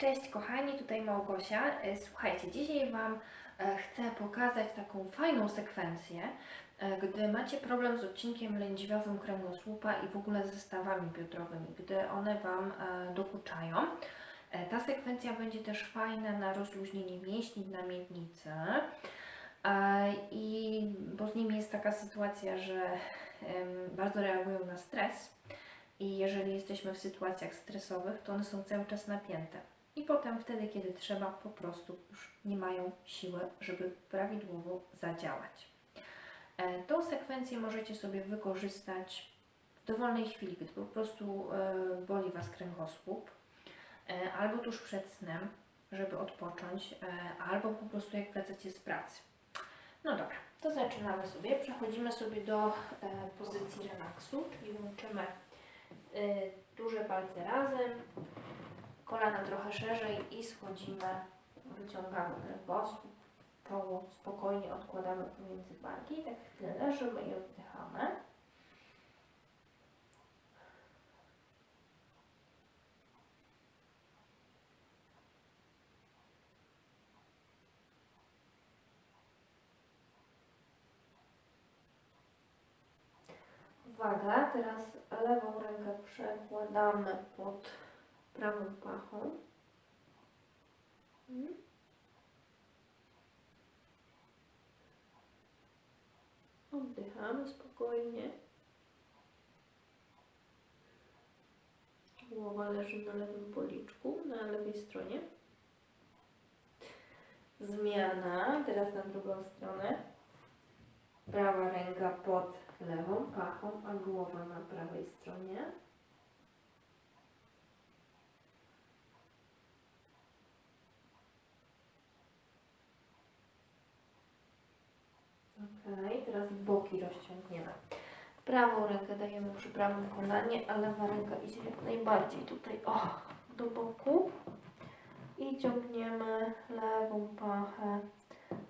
Cześć kochani, tutaj Małgosia. E, Słuchajcie, dzisiaj Wam e, chcę pokazać taką fajną sekwencję, e, gdy macie problem z odcinkiem lędźwiowym kręgosłupa i w ogóle ze stawami biodrowymi, gdy one Wam dokuczają. Ta sekwencja będzie też fajna na rozluźnienie mięśni na miednicy. I bo z nimi jest taka sytuacja, że bardzo reagują na stres. I jeżeli jesteśmy w sytuacjach stresowych, to one są cały czas napięte. I potem wtedy, kiedy trzeba, po prostu już nie mają siły, żeby prawidłowo zadziałać. E, Tą sekwencję możecie sobie wykorzystać w dowolnej chwili, gdy po prostu e, boli Was kręgosłup, e, albo tuż przed snem, żeby odpocząć, albo po prostu jak wracacie z pracy. No dobra, to zaczynamy sobie. Przechodzimy sobie do pozycji relaksu, czyli łączymy duże palce razem, kolana trochę szerzej i schodzimy, wyciągamy kręgosłup, czoło spokojnie odkładamy pomiędzy barki, tak chwilę leżymy i oddychamy. Uwaga, teraz lewą rękę przekładamy pod prawą pachą. Mhm. Oddychamy spokojnie. Głowa leży na lewym policzku, na lewej stronie. Zmiana, teraz na drugą stronę. Prawa ręka pod lewą pachą, a głowa na prawej stronie. Ok, teraz boki rozciągniemy. Prawą rękę dajemy przy prawym kolanie, a lewa ręka idzie jak najbardziej tutaj, o, do boku. I ciągniemy lewą pachę,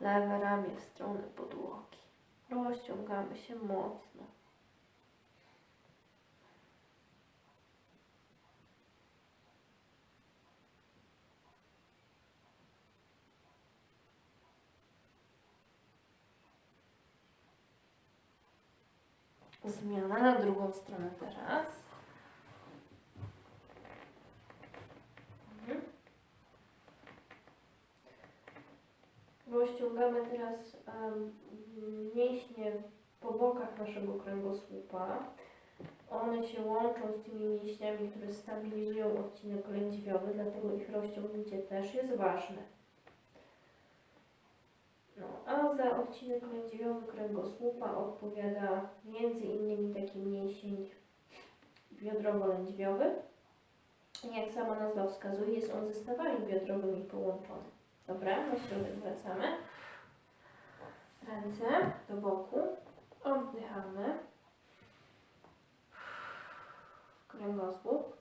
lewe ramię w stronę podłogi. Rozciągamy się mocno. Zmiana na drugą stronę teraz. Mhm. Rozciągamy teraz em, mięśnie po bokach naszego kręgosłupa. One się łączą z tymi mięśniami, które stabilizują odcinek lędźwiowy, dlatego ich rozciągnięcie też jest ważne. No, a za odcinek lędźwiowy kręgosłupa odpowiada innymi taki mięsień biodrowo-lędźwiowy. Jak sama nazwa wskazuje, jest on ze stawami biodrowymi połączony. Dobra, na środek wracamy. Ręce do boku. Oddychamy. Kręgosłup.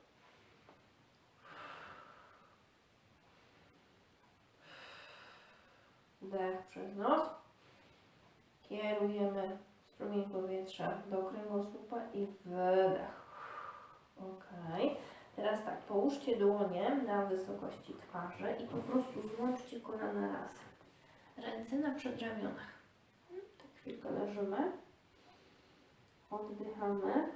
Wdech przez nos. Kierujemy strumień powietrza do kręgosłupa i wydech. Ok. Teraz tak, połóżcie dłonie na wysokości twarzy i po prostu złączcie kolana razem. Ręce na przedramionach. Tak chwilkę leżymy. Oddychamy.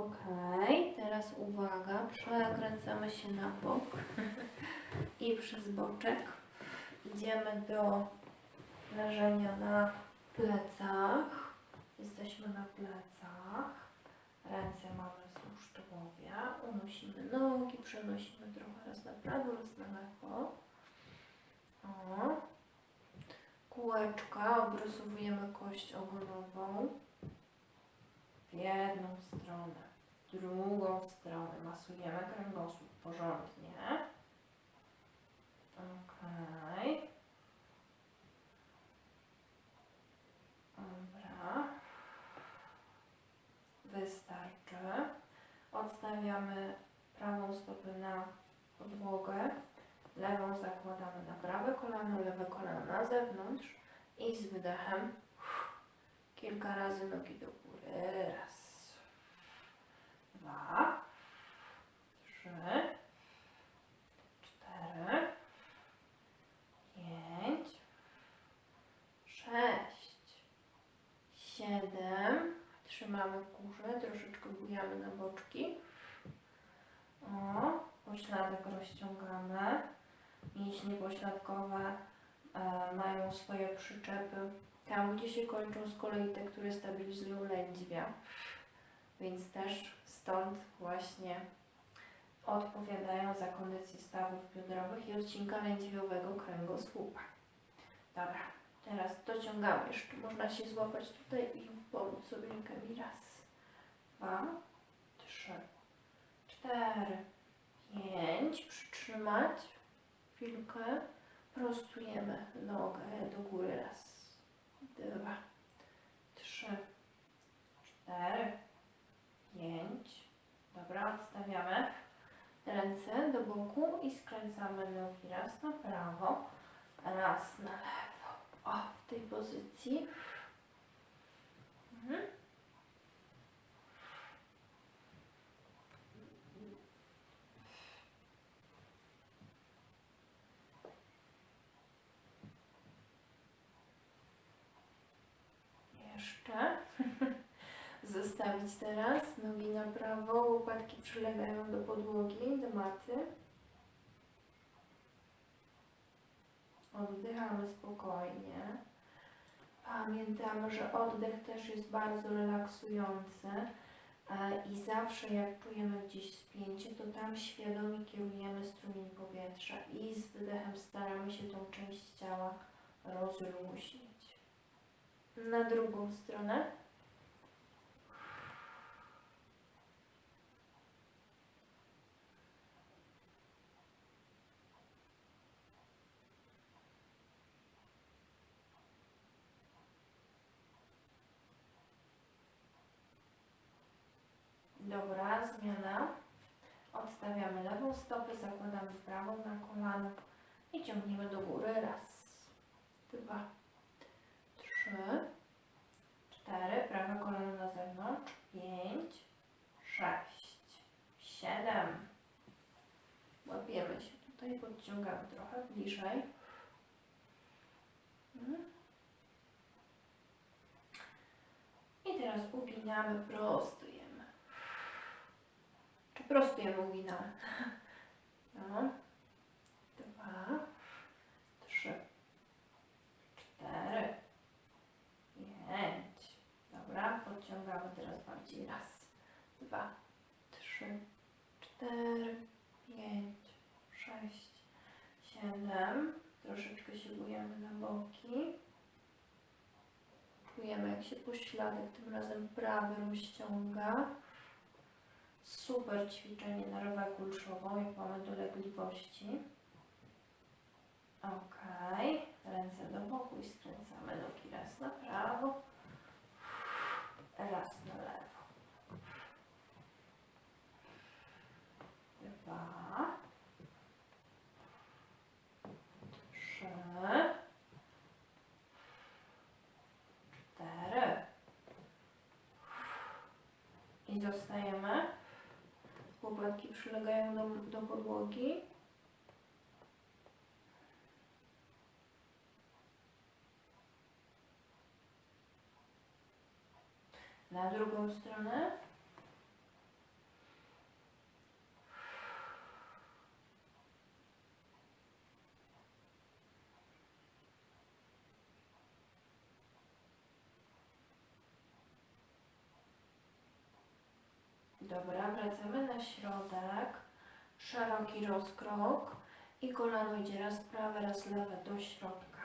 Ok, teraz uwaga, przekręcamy się na bok i przez boczek idziemy do leżenia na plecach. Jesteśmy na plecach, ręce mamy wzdłuż tułowia, unosimy nogi, przenosimy trochę raz na prawo, raz na lewo. O. Kółeczka, obrysowujemy kość ogonową w jedną stronę, drugą stronę. Masujemy kręgosłup porządnie. Okej. Dobra. Wystarczy. Odstawiamy prawą stopę na podłogę, lewą zakładamy na prawe kolano, lewe kolano na zewnątrz i z wydechem kilka razy nogi do góry. Raz, dwa, trzy, cztery, pięć, sześć, siedem. Trzymamy w górze, troszeczkę bujamy na boczki. O, pośladek rozciągamy. Mięśnie pośladkowe e, mają swoje przyczepy tam, gdzie się kończą z kolei te, które stabilizują lędźwia. Więc też stąd właśnie odpowiadają za kondycję stawów biodrowych i odcinka lędźwiowego kręgosłupa. Dobra, teraz dociągamy jeszcze. Można się złapać tutaj i pomóc sobie rękami. Raz, dwa, trzy, cztery, pięć. Przytrzymać chwilkę. Prostujemy nogę do góry. Raz, dwa, trzy, cztery, pięć. Dobra, odstawiamy ręce do boku i skręcamy nogi raz na prawo, raz na lewo. O, w tej pozycji. Mhm. Jeszcze. Zostawić teraz nogi na prawo, łopatki przylegają do podłogi, do maty. Oddychamy spokojnie. Pamiętamy, że oddech też jest bardzo relaksujący e, i zawsze jak czujemy gdzieś spięcie, to tam świadomie kierujemy strumień powietrza i z wydechem staramy się tą część ciała rozluźnić. Na drugą stronę. Dobra, zmiana. Odstawiamy lewą stopę, zakładamy prawą na kolano i ciągniemy do góry. Raz, dwa, trzy, cztery. Prawe kolano na zewnątrz. Pięć, sześć, siedem. Łapiemy się tutaj, podciągamy trochę bliżej. Mhm. I teraz uginamy, prostujemy. Czy prostujemy, uginamy? No. Dwa, trzy, cztery, pięć. Dobra, podciągamy teraz bardziej. Raz, dwa, trzy, cztery, pięć, sześć, siedem. Troszeczkę się bujemy na boki. Czujemy, jak się pośladek tym razem prawy rozciąga. Super ćwiczenie na rowę kulszową, jak mamy dolegliwości. Ok, ręce do boku i skręcamy nogi raz na prawo, raz na lewo. Dwa, trzy, cztery. I zostajemy. Łopatki przylegają do, do podłogi. Na drugą stronę. Dobra, wracamy na środek. Szeroki rozkrok i kolano idzie raz prawe, raz lewe do środka.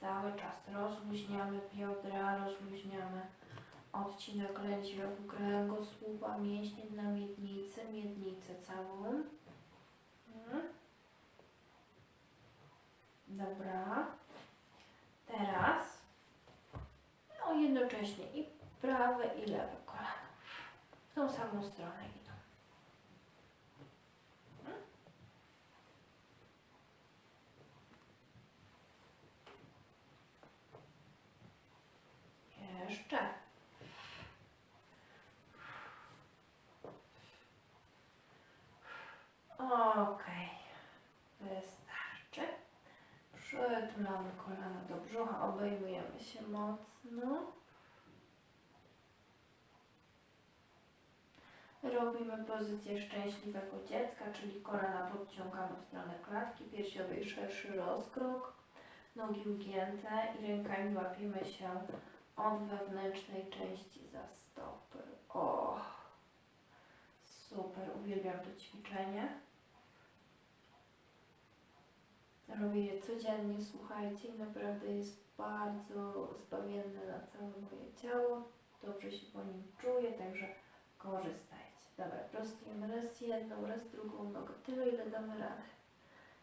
Cały czas rozluźniamy biodra, rozluźniamy odcinek lędźwiowy kręgosłupa, mięśnie na miednicy, miednicę całą. Mhm. Dobra. Teraz no jednocześnie i prawe i lewe. Tą samą stronę idą. Jeszcze. Okej, wystarczy. Przytulamy kolana do brzucha, obejmujemy się mocno. Robimy pozycję szczęśliwego dziecka, czyli kolana podciągamy w stronę klatki, piersiowej szerszy rozkrok, nogi ugięte i rękami łapiemy się od wewnętrznej części za stopy. O, super, uwielbiam to ćwiczenie. Robię je codziennie, słuchajcie, i naprawdę jest bardzo zbawienne na całe moje ciało. Dobrze się po nim czuję, także korzystajcie. Dobra, prostujemy raz jedną, raz drugą nogę, tyle ile damy radę.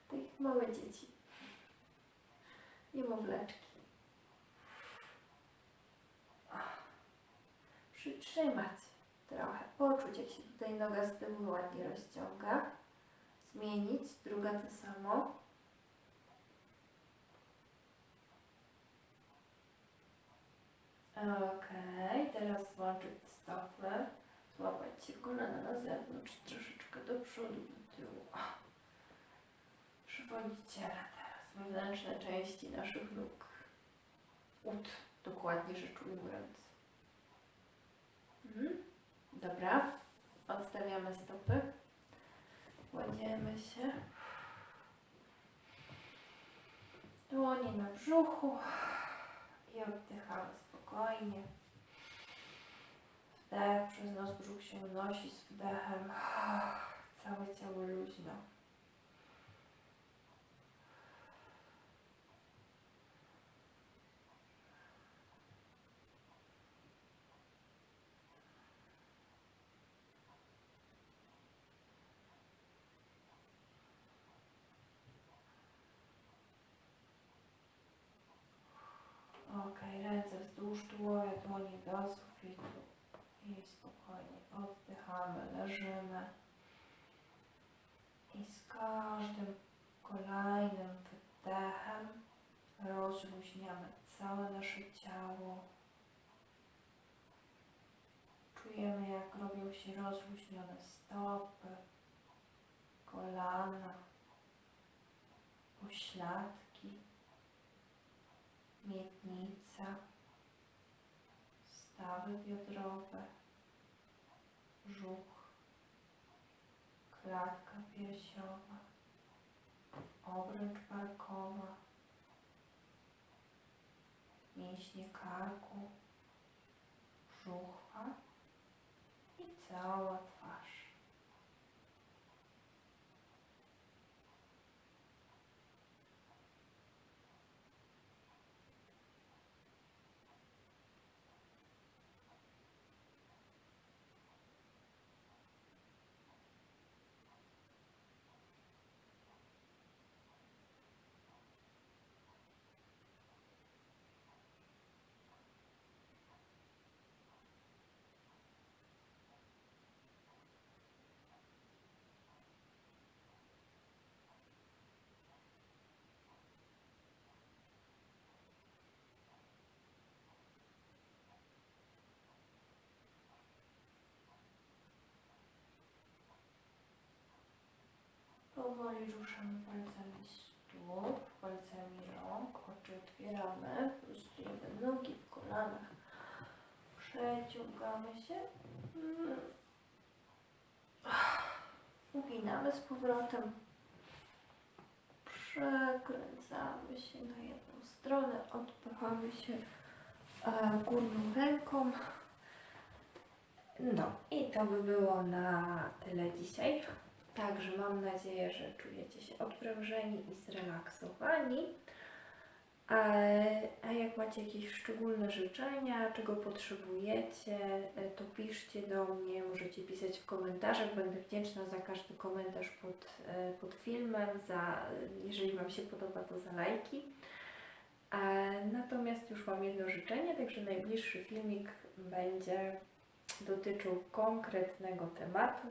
Tak jak małe dzieci. Niemowleczki. Ach. Przytrzymać trochę, poczuć jak się tutaj noga z tyłu ładnie rozciąga. Zmienić, druga to samo. Okej, teraz złączyć stopy, złapać się kolana na zewnątrz, troszeczkę do przodu, do tyłu. Przywodzić teraz, wewnętrzne części naszych nóg. Ud, dokładnie rzecz ujmując. Mhm. Dobra, odstawiamy stopy, kładziemy się. Dłonie na brzuchu i oddychamy spokojnie. Wdech przez nos brzuch się unosi z wdechem. Całe ciało luźno. Ok, ręce wzdłuż tułowia, dłonie do sufitu i spokojnie oddychamy, leżymy i z każdym kolejnym wydechem rozluźniamy całe nasze ciało. Czujemy jak robią się rozluźnione stopy, kolana, pośladki miednica, stawy biodrowe, brzuch, klatka piersiowa, obręcz barkowa, mięśnie karku, brzucha i cała Powoli ruszamy palcami stóp, palcami rąk, oczy otwieramy, prostujemy nogi w kolanach, przeciągamy się, uginamy z powrotem, przekręcamy się na jedną stronę, odpychamy się e, górną ręką. No i to by było na tyle dzisiaj. Także mam nadzieję, że czujecie się odprężeni i zrelaksowani. A, a jak macie jakieś szczególne życzenia, czego potrzebujecie, e, to piszcie do mnie, możecie pisać w komentarzach. Będę wdzięczna za każdy komentarz pod, e, pod filmem, za, jeżeli Wam się podoba, to za lajki. E, Natomiast już mam jedno życzenie, także najbliższy filmik będzie dotyczył konkretnego tematu.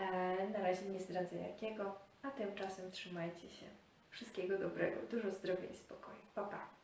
E, na razie nie zdradzę jakiego, a tymczasem trzymajcie się. Wszystkiego dobrego, dużo zdrowia i spokoju. Pa, pa.